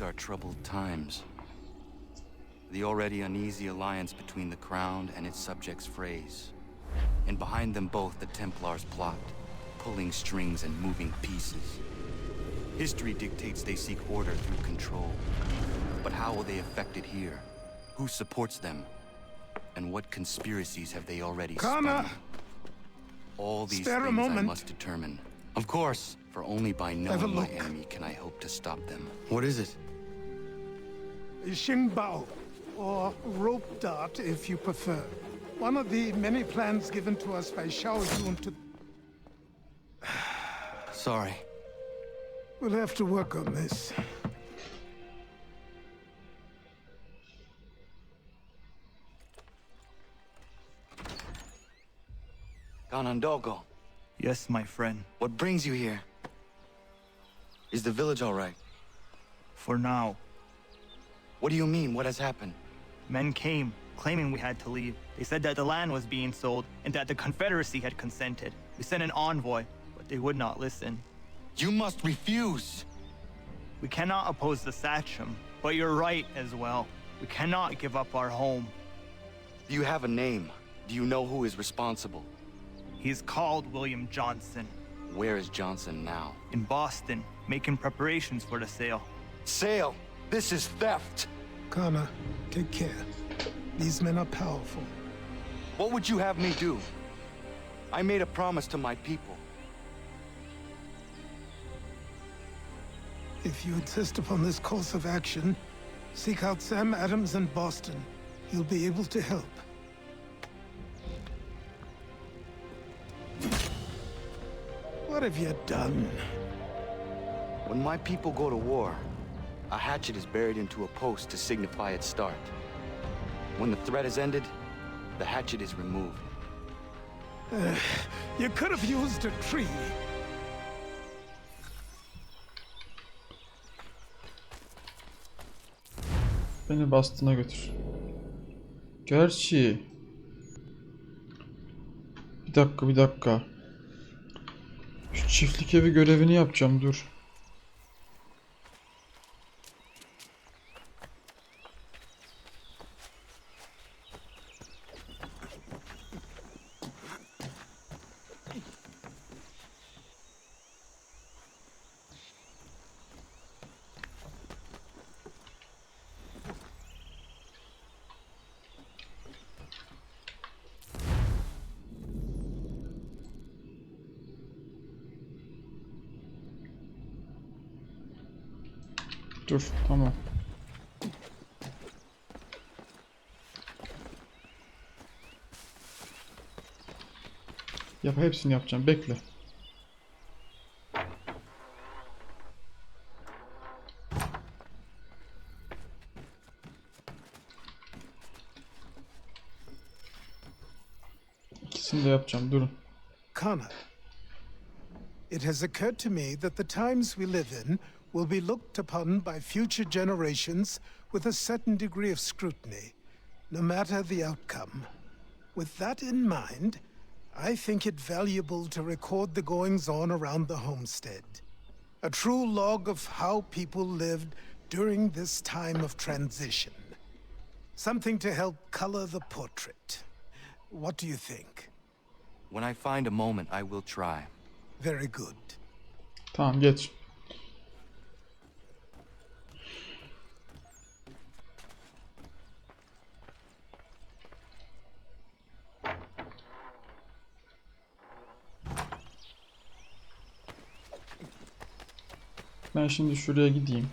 These are troubled times. The already uneasy alliance between the Crown and its subjects frays. And behind them both the Templars plot, pulling strings and moving pieces. History dictates they seek order through control. But how will they affect it here? Who supports them? And what conspiracies have they already Kana! spun? All these Spare a things I must determine. Of course, for only by knowing my enemy can I hope to stop them. What is it? Xingbao, or rope dart if you prefer. One of the many plans given to us by Xiao Yun to... Sorry. We'll have to work on this. Ganondogo, Yes, my friend. what brings you here? Is the village all right? For now, What do you mean? What has happened? men came, claiming we had to leave. They said that the land was being sold and that the Confederacy had consented. We sent an envoy, but they would not listen. You must refuse! We cannot oppose the Sachem, but you're right as well. We cannot give up our home. Do you have a name? Do you know who is responsible? He's called William Johnson Where is Johnson now? in Boston, making preparations for the sale. Sale! This is theft! Kana, take care. These men are powerful. What would you have me do? I made a promise to my people. If you insist upon this course of action, seek out Sam Adams in Boston. He'll be able to help. What have you done? When my people go to war, a hatchet is buried into a post to signify its start. When the threat is ended, the hatchet is removed. You could have used a tree. Beni Boston'a götür. Gerçi... Bir dakika bir dakika. Şu çiftlik evi görevini yapacağım. Dur Yap hepsini yapacağım bekle. İkisini de yapacağım durun. Kana, it has occurred to me that the times we live in will be looked upon by future generations with a certain degree of scrutiny, no matter the outcome. With that in mind, I think it valuable to record the goings on around the homestead. A true log of how people lived during this time of transition. Something to help color the portrait. What do you think? When I find a moment, I will try. Very good. Tamam geç. Ben şimdi şuraya gideyim.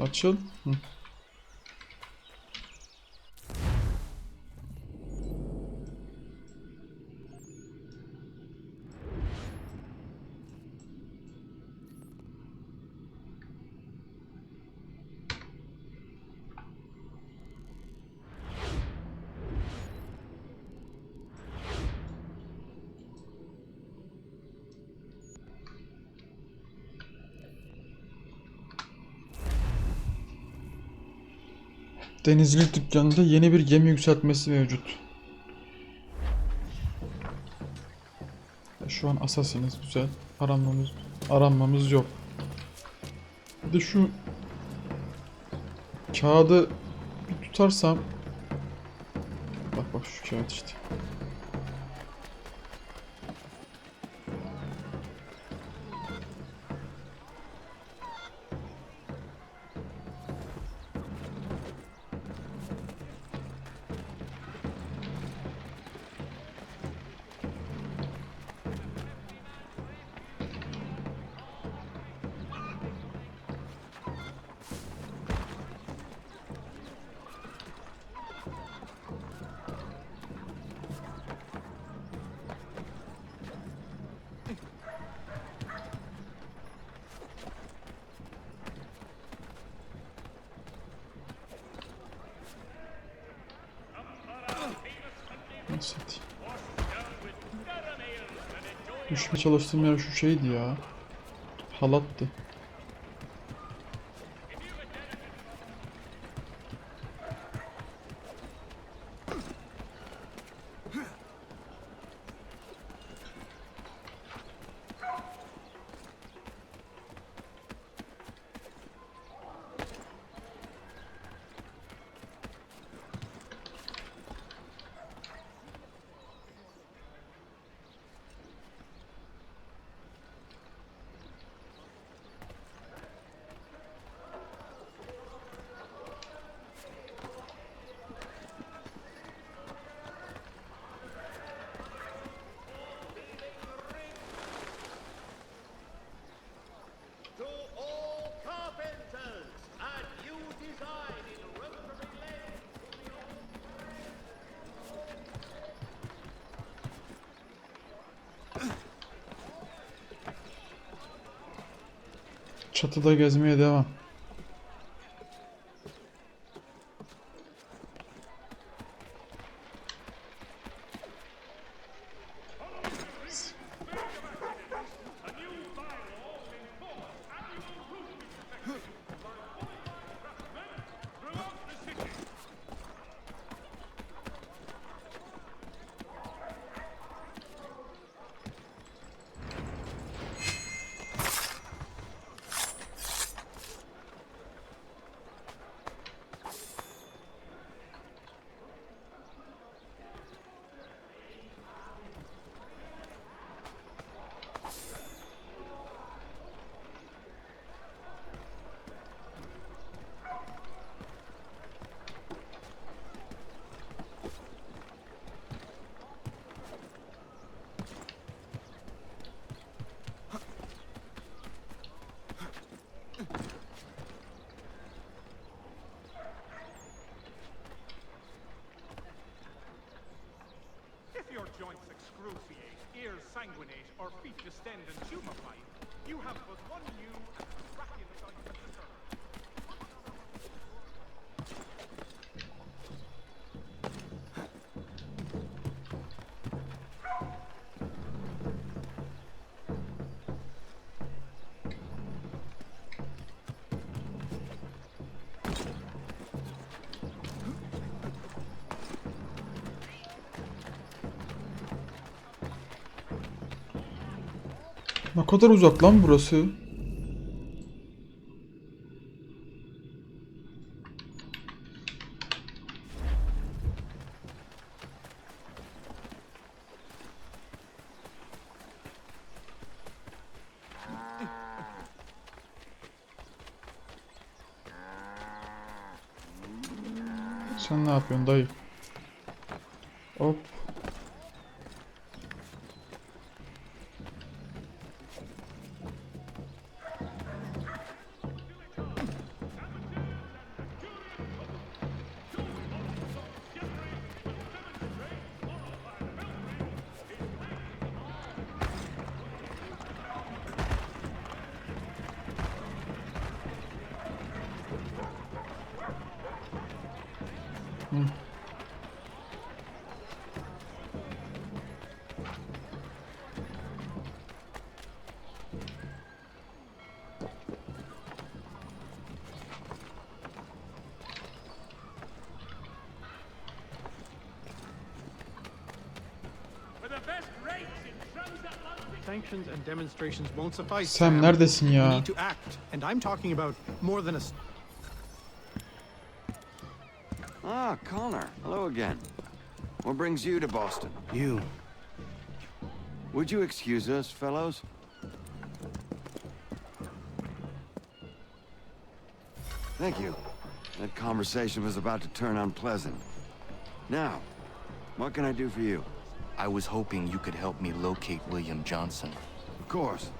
Açıl. Hı. Denizcilik dükkanında yeni bir gemi yükseltmesi mevcut. Şu an asasiniz güzel. Aranmamız aranmamız yok. Bir de şu kağıdı bir tutarsam Bak bak şu kağıt işte. Satayım? Düşme çalıştığım yer şu şeydi ya. Halattı. Çatıda gezmeye devam. If joints excruciate, ears sanguinate, or feet distend and tumefy, you have but one new and miraculous item kadar uzak lan burası? Sen ne yapıyorsun dayı? Hop. Sanctions and demonstrations won't suffice. Sam neredesin We ya? need to act, and I'm talking about more than a. s- Ah, Connor. Hello again. What brings you to Boston? You. Would you excuse us, fellows? Thank you. That conversation was about to turn unpleasant. Now, what can I do for you? I was hoping you could help me locate William Johnson. Of course.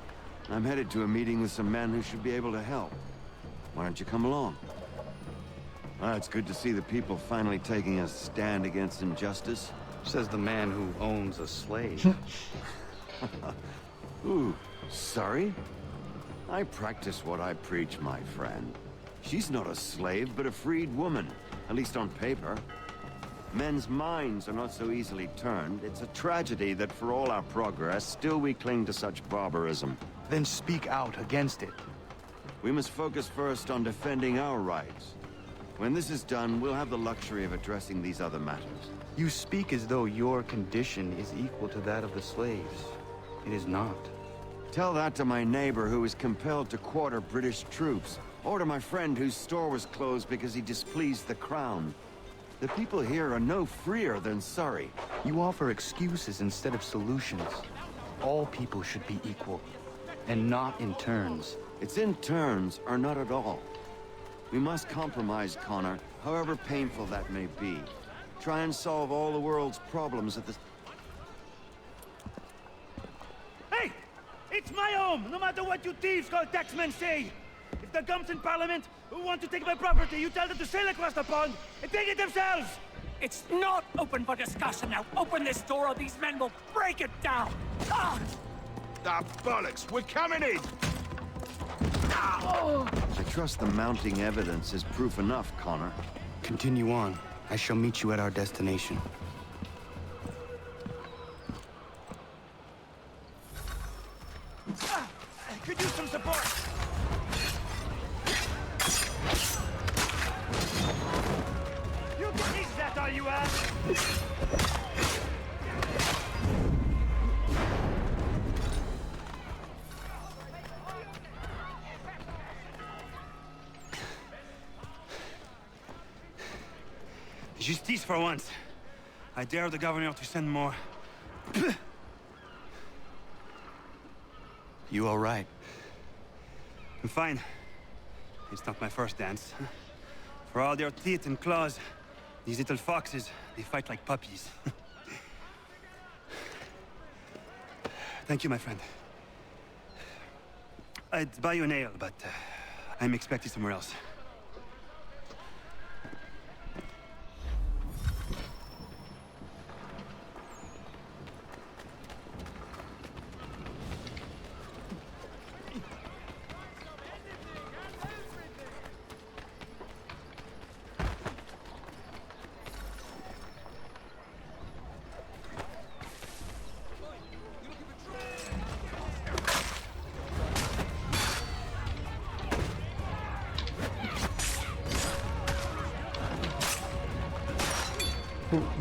I'm headed to a meeting with some men who should be able to help. Why don't you come along? Ah, it's good to see the people finally taking a stand against injustice. Says the man who owns a slave. Ooh, sorry? I practice what I preach, my friend. She's not a slave, but a freed woman, at least on paper. Men's minds are not so easily turned. It's a tragedy that for all our progress, still we cling to such barbarism. then speak out against it. We must focus first on defending our rights. When this is done, we'll have the luxury of addressing these other matters. You speak as though your condition is equal to that of the slaves. It is not. Tell that to my neighbor who was compelled to quarter British troops, or to my friend whose store was closed because he displeased the crown. The people here are no freer than Surrey. You offer excuses instead of solutions. All people should be equal, and not in turns. It's in turns, or not at all. We must compromise, Connor, however painful that may be. Try and solve all the world's problems at the... Hey! It's my home, no matter what you thieves called taxmen say! If the gumps in Parliament who want to take my property, you tell them to sail across the pond and take it themselves! It's not open for discussion now. Open this door or these men will break it down. Ah! Ah, bollocks! We're coming in! I trust the mounting evidence is proof enough, Connor. Continue on. I shall meet you at our destination. Justice for once. I dare the governor to send more. You all right? I'm fine. It's not my first dance. For all their teeth and claws, these little foxes, they fight like puppies. Thank you, my friend. I'd buy you an ale, but uh, I'm expecting somewhere else.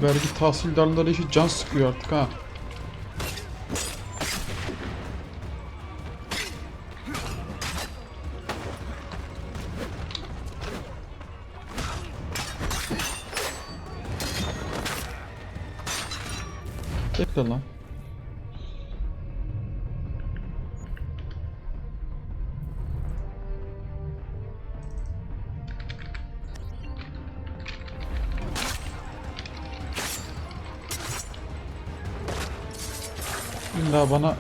Vergi tahsildarları işi can sıkıyor artık ha. İlla bana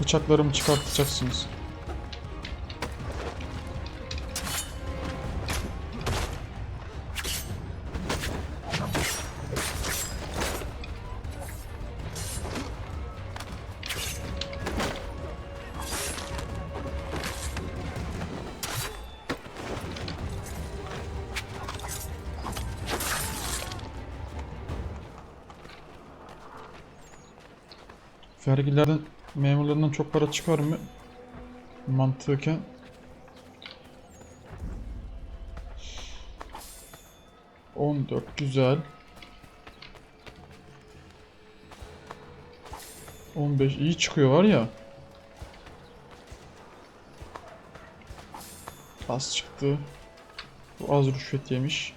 bıçaklarımı çıkartacaksınız. Vergilerden memurlarından çok para çıkar mı? Mantıken. On dört güzel. 15 iyi çıkıyor var ya. Az çıktı. Bu az rüşvet yemiş.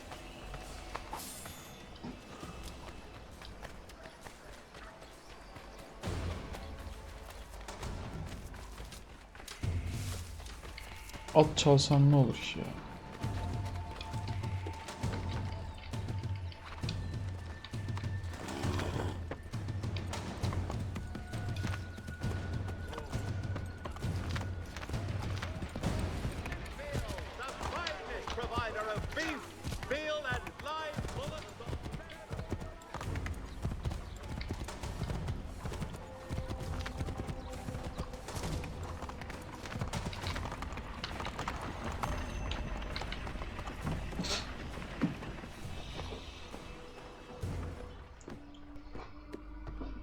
At çalsam ne olur ya?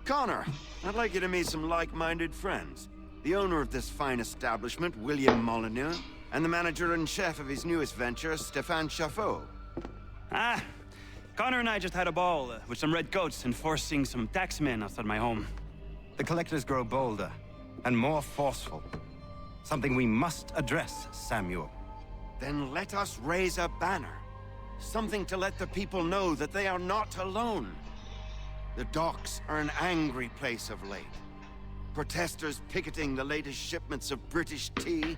Connor, I'd like you to meet some like-minded friends. The owner of this fine establishment, William Molyneux, and the manager and chef of his newest venture, Stéphane Chaffeau. Ah, Connor and I just had a ball uh, with some red coats enforcing some taxmen outside my home. The collectors grow bolder and more forceful. Something we must address, Samuel. Then let us raise a banner. Something to let the people know that they are not alone. The docks are an angry place of late. Protesters picketing the latest shipments of British tea.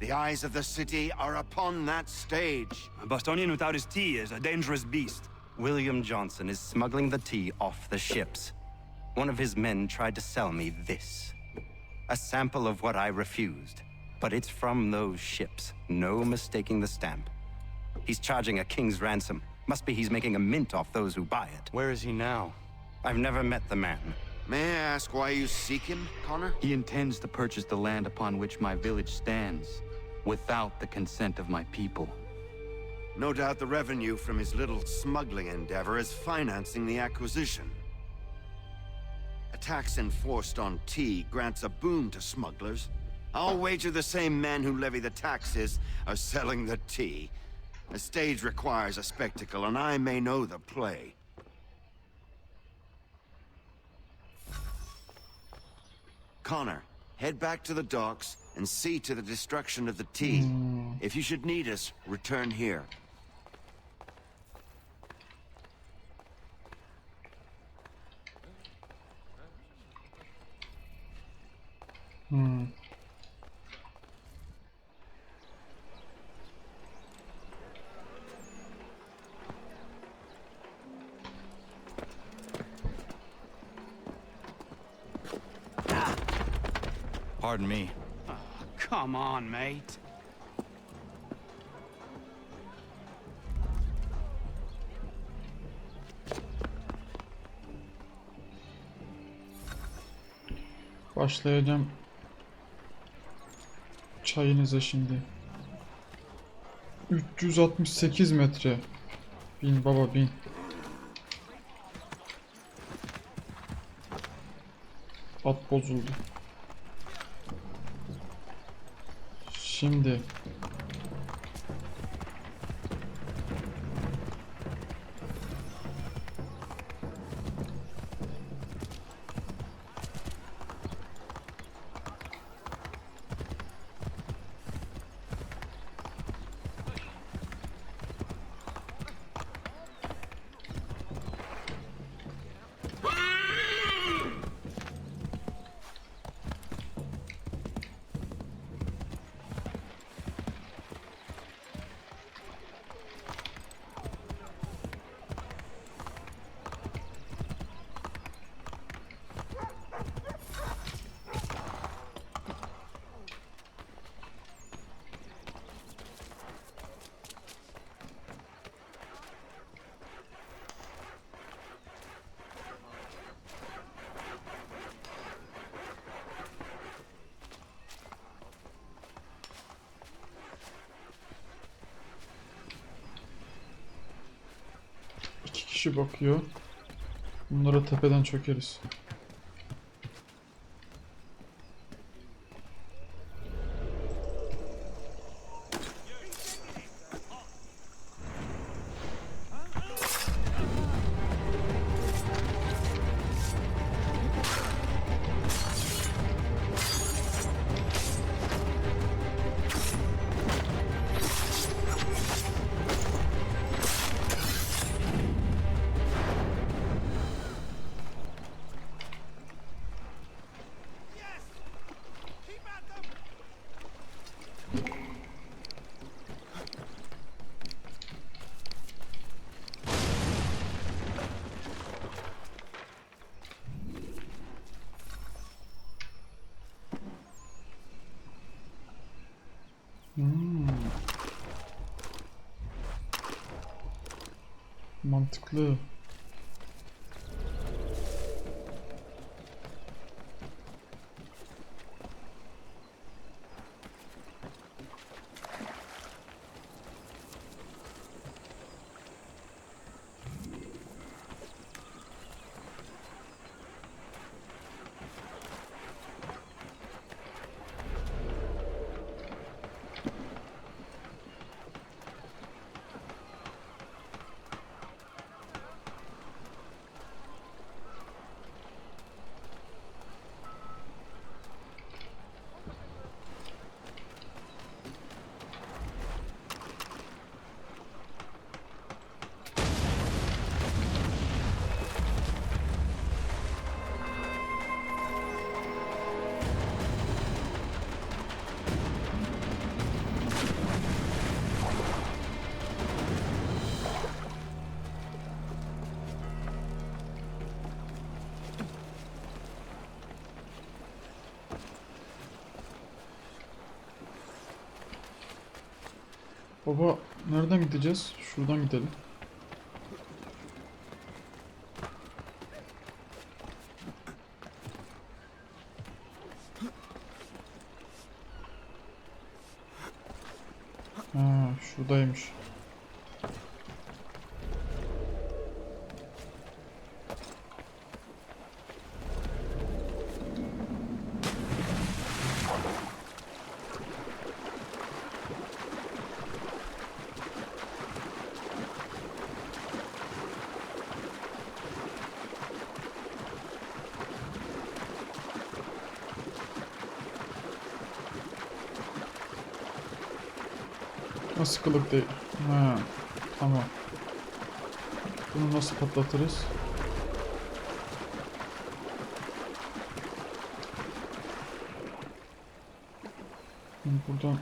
The eyes of the city are upon that stage. A Bostonian without his tea is a dangerous beast. William Johnson is smuggling the tea off the ships. One of his men tried to sell me this. A sample of what I refused. But it's from those ships. No mistaking the stamp. He's charging a king's ransom. Must be he's making a mint off those who buy it. Where is he now? I've never met the man. May I ask why you seek him, Connor? He intends to purchase the land upon which my village stands, without the consent of my people. No doubt the revenue from his little smuggling endeavor is financing the acquisition. A tax enforced on tea grants a boon to smugglers. I'll wager the same men who levy the taxes are selling the tea. A stage requires a spectacle, and I may know the play. Connor, head back to the docks and see to the destruction of the tea. If you should need us, return here. Hmm. Pardon me. Come on, mate. Başlayacağım. Çayınıza şimdi. 368 metre. Bin baba bin. At bozuldu. Şimdi iki kişi bakıyor. Bunlara tepeden çökeriz. Mantıklı. Baba nereden gideceğiz? Şuradan gidelim. Ha, şuradaymış. Nasıl kılık değil? Ha, tamam. Bunu nasıl patlatırız? Şimdi Buradan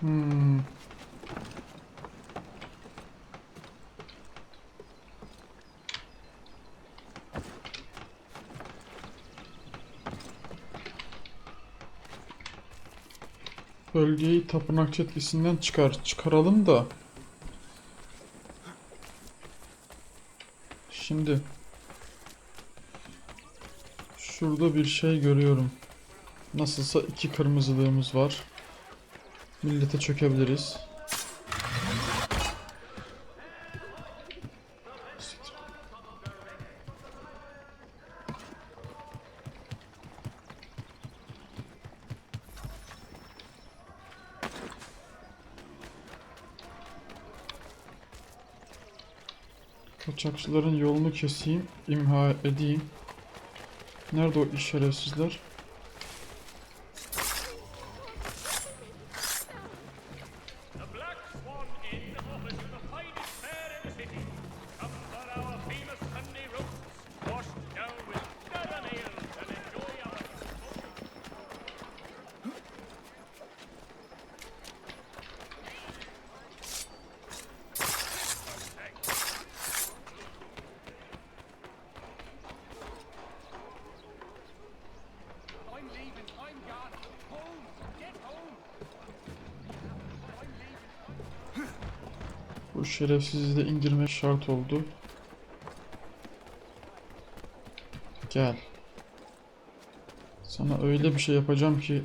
Hmm. Bölgeyi tapınak çetkisinden çıkar. Çıkaralım da. Şimdi. Şurada bir şey görüyorum. Nasılsa iki kırmızılığımız var. Millete çökebiliriz. Kaçakçıların yolunu keseyim, imha edeyim. Nerede o şerefsizler? Bu şerefsizi de indirmek şart oldu. Gel. Sana öyle bir şey yapacağım ki